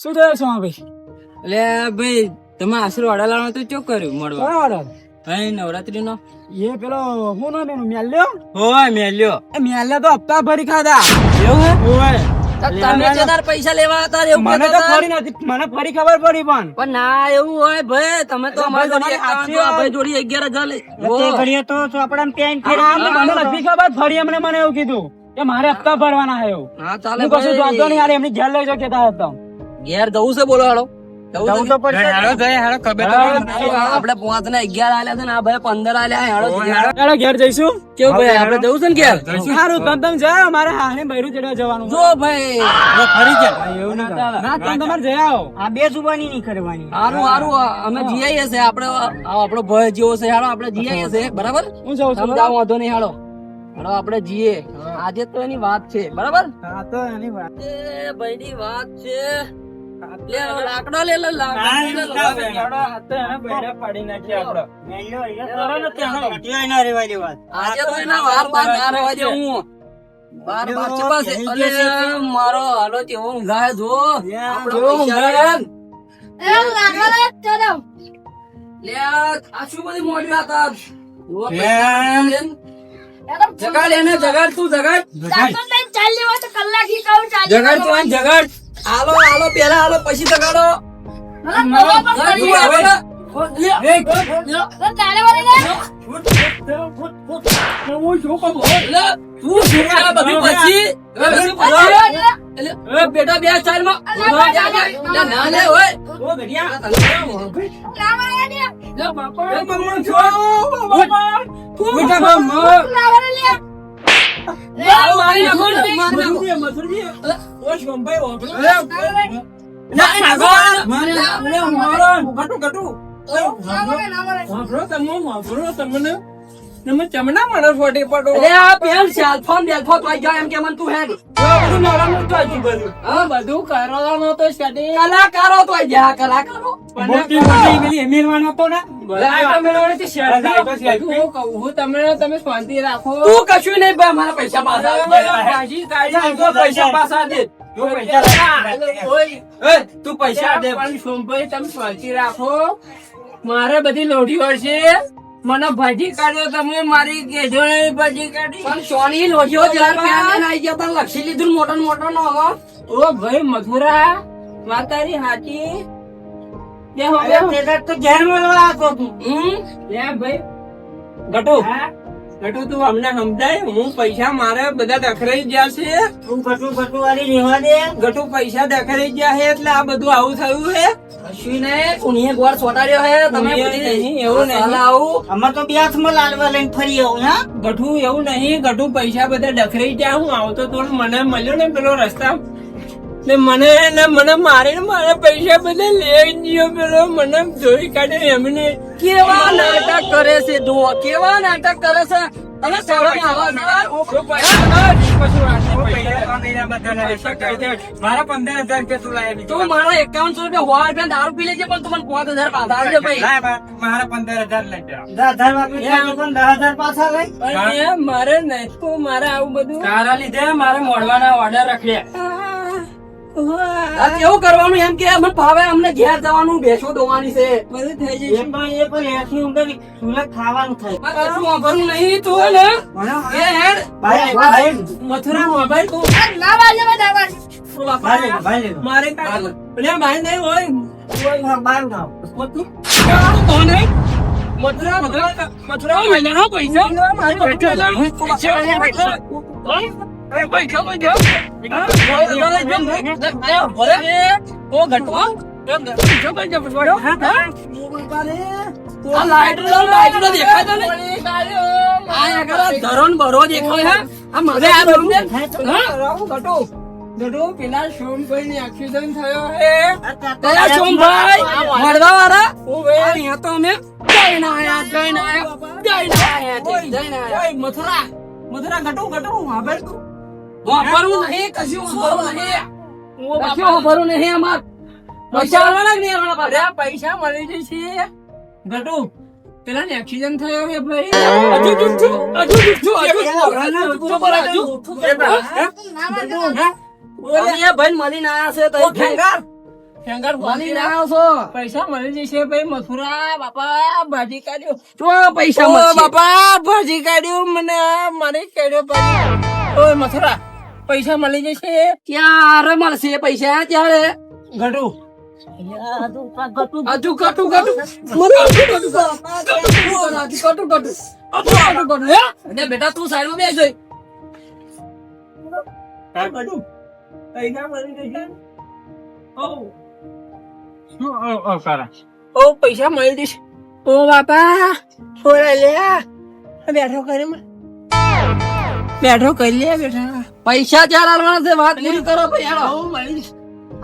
શું થયું છે ભાઈ? એટલે ભાઈ તમે આશરો અડાલાનો તો ચો કર્યું મળવા. બરાબર ભાઈ નવરાત્રી નો એ પેલો હું નો મેનું મેલ્યો હોય મેલ્યો એ મેલ્યા તો હપ્તા ભરી ખાધા. એવું હે? ઓય તમે જે પૈસા લેવા હતા એવું મને તો. નથી મને ફરી ખબર પડી પણ. પણ ના એવું હોય ભાઈ. તમે તો અમારી જોડે ભાઈ જોડે અગિયાર હજાર લે વો. તો ચોપડામાં પેન મને નથી ખબર ફરી એમને મને એવું કીધું. કે મારે હપ્તા ભરવાના છે એવું. હા ચાલે હું કશું જોતો નહીં યાર એમની ઘેર લઈ જાઓ કેતા હતા. ઘેર જવું છે બોલો હાલો. આપડે પાંચ ને અગિયાર આલ્યા છે ને આ ભાઈ પંદર આલ્યા હેડો ઘેર. જઈશું. કેવું ભાઈ આપણે જવું છે ને ઘેર? સારું તમ તમ જાઓ મારે હાને બૈરું ચડવા જવાનું જો ભાઈ. ફરી જાય એવું ના ચાલે તમારે જઈ આવો. આ બે જુબાની નહીં કરવાની. હારું સારું અમે જીઆઈએ છે આપણે આ આપણો ભય જેવો છે હાલો આપડે જીઆઈએ છે બરાબર? હું જાઉં છું તમે વાંધો નહીં હાલો. હાલો આપણે જઈએ આજે તો એની વાત છે. બરાબર? હા તો એની વાત. વાત છે. લે હવે લાકડો લે લે લાકડો લે, આજે તો એના વાર બાર ના ચપાસ છે. અલે, મારો હાલો કેવો ઊંઘાય જો. આપણો લે. લે આ શું બધી મોડી વાત આ? જો પૈસા લે. જગાડ એને જગાડ તું જગાડ. જગાડ. તું આને જગાડ આલો આલો પેલા આલો પછી જગાડો. બેટા બે ચારમાં લે, ના લે ઓય લે, બાપા, એ મમ્મા છો, બાપા. બેટા, મમ્મા. મારો મારી નાખો ને, મારી નાખો. અલે, ના, નાખો. મારી નાખો. અલે, મારો. ગટુ, ગટુ. અલે, આ પેલ સેલફોન બેલફોન તો જાય એમ કે મને તું હેડ. હા, બધું કરવાનું તો setting. કલાકારો તો જાય, કલાકારો. તું કશું નહીં ભાઈ મારા પૈસા પાછા દે. તું પૈસા દે સોમભાઈ તમે શાંતિ રાખો મારે બધી લોઢીઓ છે મને ભાજી કાઢ્યો તમે મારી ગેઢો ભાજી કાઢી. પણ સોની લોઢીઓ જરા પ્યાર લઈને આઈ ગયા તા લક્ષી લીધું મોટો મોટો નો હો ઓ ભાઈ મથુરા તારી હાચી. બે હવે હો. તો ઘેર મળવા આવતો તું. હમ? લે ભાઈ ગટુ ગટુ તું અમને સમજાય? હું પૈસા મારે બધા દખરાઈ ગયા છે. તું કટુ કટુ વાળી રહેવા દે. ગટુ પૈસા દખરાઈ ગયા છે એટલે આ બધું આવું થયું છે? કશું નહીં ઉનીએ ગોળ સોટાડ્યો હે તમે નહીં, એવું નહીં. આવું અમાર તો બે માં લાડવા લઈને ફરી આવું હા? ગઠું એવું નહીં ગઠું પૈસા બધા દખરાઈ ગયા હું આવતો તો મને મળ્યો ને પેલો રસ્તા ને મને ને મને મારીને મારા પૈસા બધા લઈ ગયો પેલો. મને જોઈ કાઢે એમને. કેવા નાટક કરે છે દો કેવા નાટક કરે છે? તમે શરમ મારા પંદર હજાર રૂપિયા તું લાવી તું મારા એકાવનસો રૂપિયા હોવા રૂપિયા દારૂ પી લેજે પણ તું પાંચ હજાર પાછા આપજે ભાઈ. મારા પંદર હજાર લઈ દસ હજાર પણ દસ હજાર પાછા લઈ. મારે નહીં મારે આવું બધું. તારા લીધે મારે મોડવાના ઓર્ડર રાખ્યા કેવું કરવાનું એમ કે અમને ભાવે અમને ઘેર જવાનું બેસો દોવાની છે બધું થઈ જશે પણ એ પણ એસી ઊંધર સુલગ ખાવાનું થાય કશું વાપરવું નહીં તો ને એ હેડ ભાઈ ભાઈ મથુરા મોબાઈલ તું ભાઈ ભાઈ મારે કાઢ લે ભાઈ નહીં હોય બાર ના મથુરા મથુરા મથુરા મહિના પૈસા બરો દેખાય આ મને આ રૂમ દે હા. ઘટો. પેલા સોમભાઈ ને એક્સિડન્ટ થયો હે. કયા સોમભાઈ મળવા વાળા. અહીંયા તો અમે જઈને આયા જઈને આયા જઈને આયા જઈને આયા મથુરા. મથુરા ઘટું ઘટું. હા તું વાપરવું નહીં કશું વાપરવું નહીં. કશું વાપરવું નહીં અમાર? પૈસા આવવાના નહીં આવવાના પાછા? પૈસા મળી જશે ગટુ પેલા ને એક્સિડન્ટ થયો ભાઈ. હજુ હજુ હજુ એ ભાઈ તો ખેંગાર ખેંગાર મળીને આવ્યો છો. પૈસા મળી જશે ભાઈ મથુરા બાપા ભાજી કાઢ્યો. ચો પૈસા બાપા ભાજી કાઢ્યો મને મારી કાઢ્યો ઓય મથુરા. પૈસા મળી જશે? ક્યારે મળશે પૈસા ત્યારે? ઘટુ હજુ કટું કટું મને હજુ કટું કર. હજુ કટું. કટું હજુ કટું. કટું હે? અને બેટા તું સાઈડમાં બેસ પૈસા મળી જશે ઓ ઓ પૈસા મળી જશે. ઓ બાપા. થોડા લે બેઠો કરી બેઠો કરી લે બેઠા. પૈસા ચાર આલવાના છે વાત પૂરી કરો ભાઈ હેડો.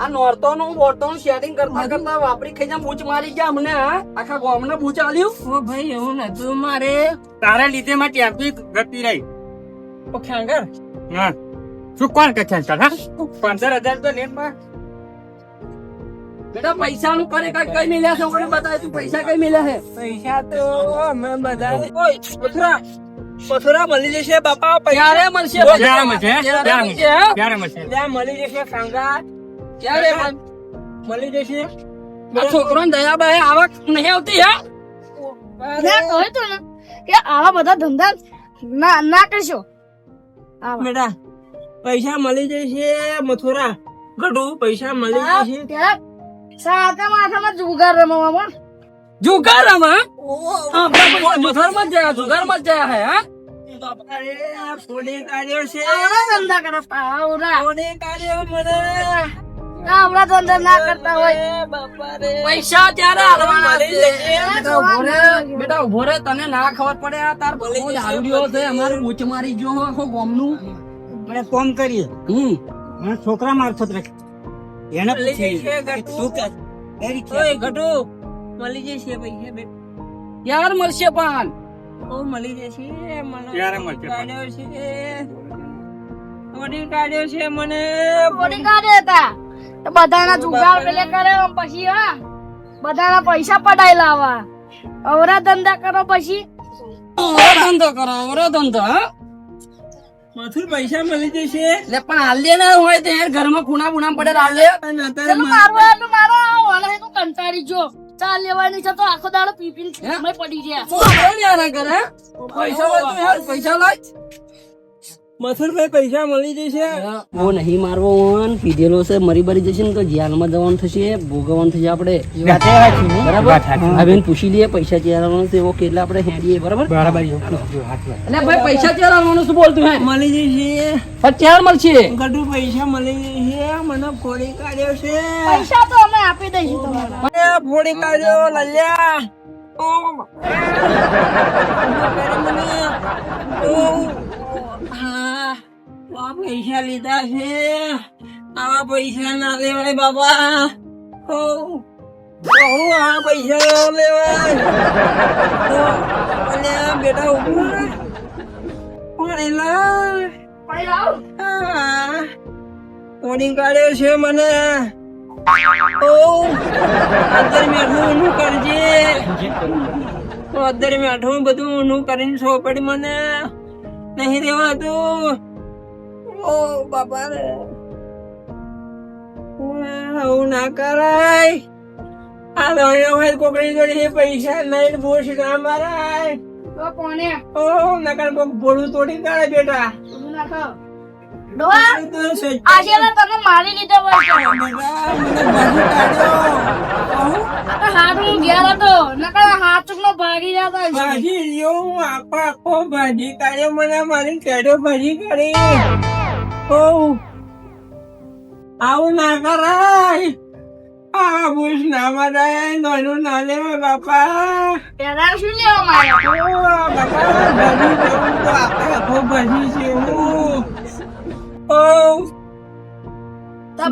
આ નોરતો નું બોરતો નું શેરિંગ કરતા કરતા વાપરી ખાઈ જા બૂચ મારી ગયા અમને હા? ગામ ને બૂચ આલ્યું? ઓ ભાઈ એવું નતું મારે. તારા લીધે માં ટેમ્પી ગતી રહી. ઓ ખ્યાંગર. હા. શું કોણ કે ખ્યાંગર હા? પંદર હજાર તો લેટમાં. બેટા પૈસા નું કરે કઈ કઈ મિલ્યા છે? મને બતાય તું પૈસા કઈ મિલ્યા છે? પૈસા તો અમે બધા ઓય મથુરા મથુરા મળી જશે બાપા ક્યારે મળશે? ક્યારે મળશે? ક્યારે ક્યારે મળશે? મળશે? ક્યારે મળશે? લ્યા મળી જશે સાંગા ક્યારે મળી જશે? આ છોકરો દયાબા આવક નહીં આવતી હે? તું કે આવા બધા ધંધા ના ના કરશો. આવા. બેટા પૈસા મળી જશે મથુરા. ગઢુ પૈસા મળી જશે. પેલા સાતમા આઠમા જુગાર રમવામાં. જુગાર આમાં મથરમાં માં જયા જુગારમાં જયા હે હા? અરે ફોડી કાઢ્યો છે. આવા ધંધા કરો પાવરા ફોડી કાઢ્યો મને. આ હમણાં ધંધા ના કરતા હોય. એ બાપા રે. પૈસા ત્યારે હાલવાના મળી છે. જશે. બેટા ઊભો રે. બેટા ઊભો રે તને ના ખબર પડે આ તાર દારૂડિયો છે અમારે બૂચ મારી ગયો આખો ફોન કરીએ. હમ. છોકરા મારફત રાખ. એને. શું મળી જશે પૈસા બે યાર મળશે પણ. ઓ મળી જશે મને ક્યારે મળશે પણ? કાઢ્યો છે ફોડી કાઢ્યો છે મને. પોડી કાઢે હતા તો. બધાના જુગાર પેલે કરે પછી હા. બધાના પૈસા પડાઈ લાવવા અવરા ધંધા કરો પછી. ઓરો ધંધો કરો ઓરો ધંધો હા. મથુર પૈસા મળી જશે. એટલે પણ હાલે ના હોય તો યાર ઘરમાં ખૂણા બુણા પડે હાલે એટલું મારો વાલે તું કંટાળી જો ચા લેવાની છે તો આખો દાડો પીપીન પડી કરે પૈસા પૈસા લાય. મથુરભાઈ પૈસા મળી જશે? હું. નહીં મારવો ઓન. પીધેલો છે મરી બરી જશે ને તો જેલમાં જવાનું થશે ભોગવવાનું થશે આપણે? બરાબર? હવે પૂછી લઈએ પૈસા ચેરવાનું છે એવો કેટલા આપણે હેડીએ બરાબર? બરાબર. એટલે ભાઈ પૈસા ચેરવાનું શું બોલતું હે? મળી જશે. પણ મળશે. ગઢુ પૈસા મળી જશે. મને ફોડી કાઢ્યો છે. પૈસા તો અમે આપી દઈશું તમારે. ફોડી કાઢ્યો લલ્યા. ઓ મને ઓ હા આ પૈસા લીધા છે. આવા પૈસા ના લેવાય બાબા. ઓ બહુ આ પૈસા ના લેવાય. અને આ બેટા ઉભું. પાણી લાવ. લાવ. કાઢ્યો છે મને. ઓ અંદર મેઠું ઊનું કરજે. અંદર મેઠું બધું ઊનું કરીને સોપડી મને. નહીં રહેવાતું. ઓ બાપા રે. આવું ના કરાય. આ લોહીનો હોય કોકડી જોડે પૈસા નહીં બોશ ના મારાય. તો કોને ઓ નકર કોક ભોળું તોડી કાઢે બેટા. નાખો આજે તમે મારી લીધો હોય હાથ ઘેર હતો. નકર હાથ નો ભાગી જતો કાઢ્યો મને મારી કેડો આવું ના કરાય. આ બુશ ના મરાય. નોનું ના લેવાય બાપા. પેલા શું લેવા? બાપા ભાજી જેવું તો. ભાજી તો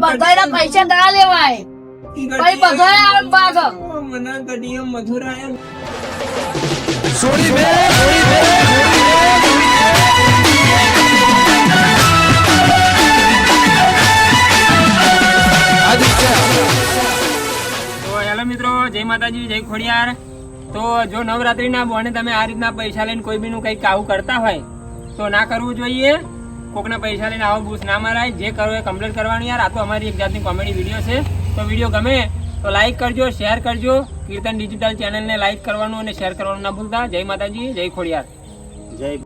બધાયના પૈસા ના લેવાય. ભાઈ બધાય આમ ભાગ મને ગડીયો મધુરાય મિત્રો જય માતાજી જય ખોડિયાર. તો જો નવરાત્રીના બોને તમે આ રીતના પૈસા લઈને કોઈ બીનું કંઈક આવું કરતા હોય તો ના કરવું જોઈએ. કોકના પૈસા લઈને આવો, બૂસ ના મરાય. જે કરો એ કમ્પ્લીટ કરવાની યાર. આ તો અમારી એક જાતની કોમેડી વીડિયો છે. તો વીડિયો ગમે તો લાઈક કરજો શેર કરજો. કીર્તન ડિજિટલ ચેનલને લાઈક કરવાનું અને શેર કરવાનું ના ભૂલતા. જય માતાજી, જય ખોડિયાર. જય